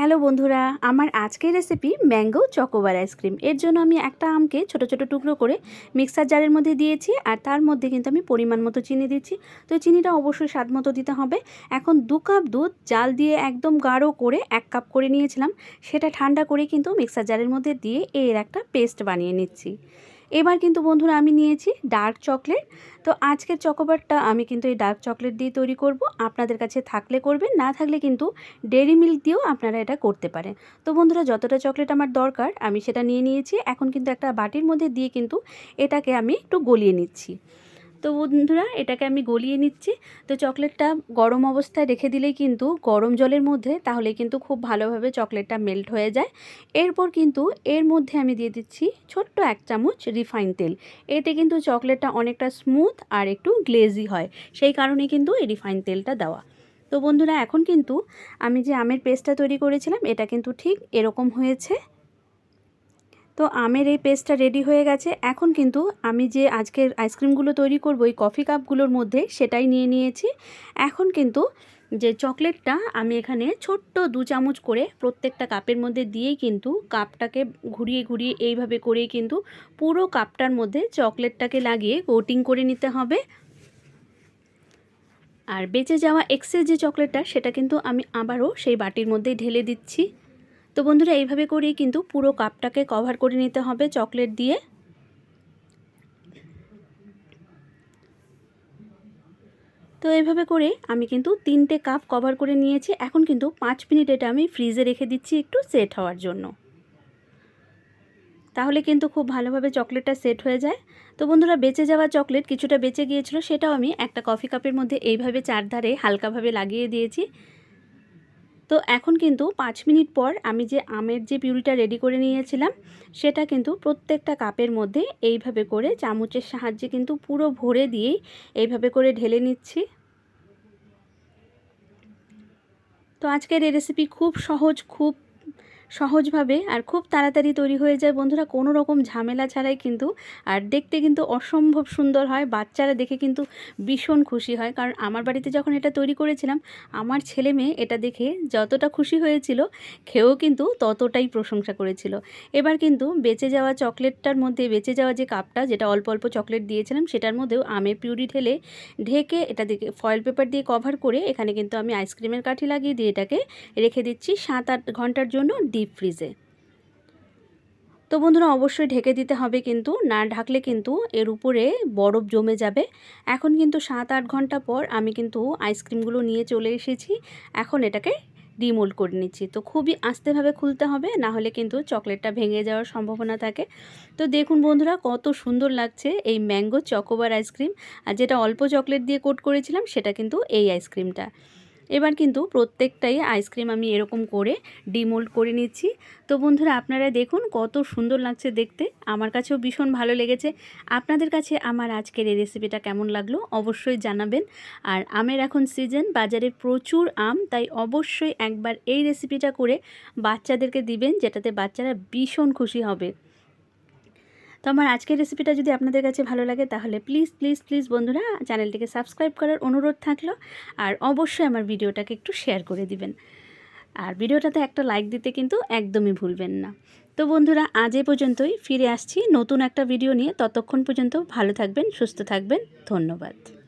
Hello বন্ধুরা, আমার আজকের রেসিপি ম্যাঙ্গো চকোবার আইসক্রিম এর জন্য আমি একটা আমকে ছোট ছোট টুকরো করে মিক্সার জারের মধ্যে দিয়েছি আর তার মধ্যে কিন্তু আমি পরিমাণ মতো চিনি দিচ্ছি। তো চিনিটা অবশ্যই স্বাদ মতো দিতে হবে। এখন দু কাপ দুধ, জাল দিয়ে একদম গাঢ় করে এক কাপ করে নিয়েছিলাম। সেটা ঠান্ডা করে কিন্তু মিক্সার জারের মধ্যে দিয়ে এর একটা পেস্ট বানিয়ে নিচ্ছি। এবার কিন্তু বন্ধুরা আমি নিয়েছি ডার্ক চকলেট তো আজকের চকোবারটা আমি কিন্তু এই ডার্ক চকলেট দিয়ে তৈরি করব। আপনাদের কাছে থাকলে করবেন, না থাকলে কিন্তু ডেরি মিল্ক দিয়েও আপনারা এটা করতে পারেন। তো বন্ধুরা, যতটা চকলেট আমার দরকার, আমি সেটা নিয়ে নিয়েছি। এখন কিন্তু একটা বাটির মধ্যে দিয়ে কিন্তু এটাকে আমি একটু গলিয়ে নিচ্ছি। তো বন্ধুরা, এটাকে আমি গলিয়ে নিচ্ছি। তো চকলেটটা গরম অবস্থায় রেখে দিলেই কিন্তু গরম জলের মধ্যে তাহলে কিন্তু খুব ভালোভাবে চকলেটটা মেল্ট হয়ে যায়। এরপর কিন্তু এর মধ্যে আমি দিয়ে দিচ্ছি ছোট্ট এক চামচ রিফাইন তেল। এতে কিন্তু চকলেটটা অনেকটা স্মুথ আর একটু গ্লেজি হয়। সেই কারণে কিন্তু এই রিফাইন তেলটা দেওয়া। তো বন্ধুরা, এখন কিন্তু আমি যে আমের পেস্টটা তৈরি করেছিলাম, এটা কিন্তু ঠিক এরকম হয়েছে। তো আমের এই পেস্টটা রেডি হয়ে গেছে। এখন কিন্তু আমি যে আজকের আইসক্রিমগুলো তৈরি করব এই কফি কাপগুলোর মধ্যে সেটাই নিয়ে নিয়েছি। এখন কিন্তু যে চকলেটটা আমি এখানে ছোট্ট দু চামচ করে প্রত্যেকটা কাপের মধ্যে দিয়েই কিন্তু কাপটাকে ঘুরিয়ে ঘুরিয়ে এইভাবে করেই কিন্তু পুরো কাপটার মধ্যে চকলেটটাকে লাগিয়ে কোটিং করে নিতে হবে। আর বেঁচে যাওয়া এক্সেস যে চকলেটটা, সেটা কিন্তু আমি আবারও সেই বাটির মধ্যেই ঢেলে দিচ্ছি। তো বন্ধুরা, এইভাবে করেই কিন্তু পুরো কাপটাকে কভার করে নিতে হবে চকলেট দিয়ে। তো এইভাবে করে আমি কিন্তু তিনটে কাপ কভার করে নিয়েছি। এখন কিন্তু পাঁচ মিনিট এটা আমি ফ্রিজে রেখে দিচ্ছি একটু সেট হওয়ার জন্য। তাহলে কিন্তু খুব ভালোভাবে চকলেটটা সেট হয়ে যায়। তো বন্ধুরা, বেঁচে যাওয়া চকলেট কিছুটা বেঁচে গিয়েছিল, সেটাও আমি একটা কফি কাপের মধ্যে এইভাবে চারধারে হালকাভাবে লাগিয়ে দিয়েছি। তো এখন কিন্তু পাঁচ মিনিট পর আমি যে আমের যে পিউরিটা রেডি করে নিয়েছিলাম, সেটা কিন্তু প্রত্যেকটা কাপের মধ্যে এইভাবে করে চামচের সাহায্যে কিন্তু পুরো ভরে দিয়েই এইভাবে করে ঢেলে নিচ্ছি। তো আজকের এই রেসিপি খুব সহজ, খুব সহজভাবে আর খুব তাড়াতাড়ি তৈরি হয়ে যায়। বন্ধুরা, কোনো রকম ঝামেলা ছাড়াই কিন্তু আর দেখতে কিন্তু অসম্ভব সুন্দর হয়। বাচ্চারা দেখে কিন্তু ভীষণ খুশি হয়। কারণ আমার বাড়িতে যখন এটা তৈরি করেছিলাম, আমার ছেলে মেয়ে এটা দেখে যতটা খুশি হয়েছিল, খেয়েও কিন্তু ততটাই প্রশংসা করেছিল। এবার কিন্তু বেঁচে যাওয়া চকলেটটার মধ্যে, বেঁচে যাওয়া যে কাপটা, যেটা অল্প অল্প চকলেট দিয়েছিলাম, সেটার মধ্যেও আমের পিউরি ঢেলে ঢেকে এটা দিকে ফয়েল পেপার দিয়ে কভার করে এখানে কিন্তু আমি আইসক্রিমের কাঠি লাগিয়ে দিয়ে এটাকে রেখে দিচ্ছি সাত আট ঘণ্টার জন্য। ডিপ ফ্রিজে তো বন্ধুরা, অবশ্যই ঢেকে দিতে হবে কিন্তু, না ঢাকলে কিন্তু এর উপরে বরফ জমে যাবে। এখন কিন্তু সাত আট ঘণ্টা পর আমি কিন্তু আইসক্রিমগুলো নিয়ে চলে এসেছি। এখন এটাকে ডিমোল্ড করে নিচ্ছি। তো খুবই আস্তেভাবে খুলতে হবে, না হলে কিন্তু চকলেটটা ভেঙে যাওয়ার সম্ভাবনা থাকে। তো দেখুন বন্ধুরা, কত সুন্দর লাগছে এই ম্যাঙ্গো চকোবার আইসক্রিম আর যেটা অল্প চকলেট দিয়ে কোট করেছিলাম, সেটা কিন্তু এই আইসক্রিমটা এবার কিন্তু প্রত্যেকটাই আইসক্রিম আমি এরকম করে ডিমোল্ড করে নিচ্ছি। তো বন্ধুরা, আপনারা দেখুন কত সুন্দর লাগছে দেখতে। আমার কাছেও ভীষণ ভালো লেগেছে। আপনাদের কাছে আমার আজকের এই রেসিপিটা কেমন লাগল অবশ্যই জানাবেন। আর আমের এখন সিজন বাজারে প্রচুর আম, তাই অবশ্যই একবার এই রেসিপিটা করে বাচ্চাদেরকে দিবেন, যেটাতে বাচ্চারা ভীষণ খুশি হবে। তো আমার আজকের রেসিপিটা যদি আপনাদের কাছে ভালো লাগে, তাহলে প্লিজ প্লিজ প্লিজ বন্ধুরা চ্যানেলটিকে সাবস্ক্রাইব করার অনুরোধ থাকল। আর অবশ্যই আমার ভিডিওটাকে একটু শেয়ার করে দিবেন। আর ভিডিওটাতে একটা লাইক দিতে কিন্তু একদমই ভুলবেন না। তো বন্ধুরা, আজ এ পর্যন্তই। ফিরে আসছি নতুন একটা ভিডিও নিয়ে। ততক্ষণ পর্যন্ত ভালো থাকবেন, সুস্থ থাকবেন। ধন্যবাদ।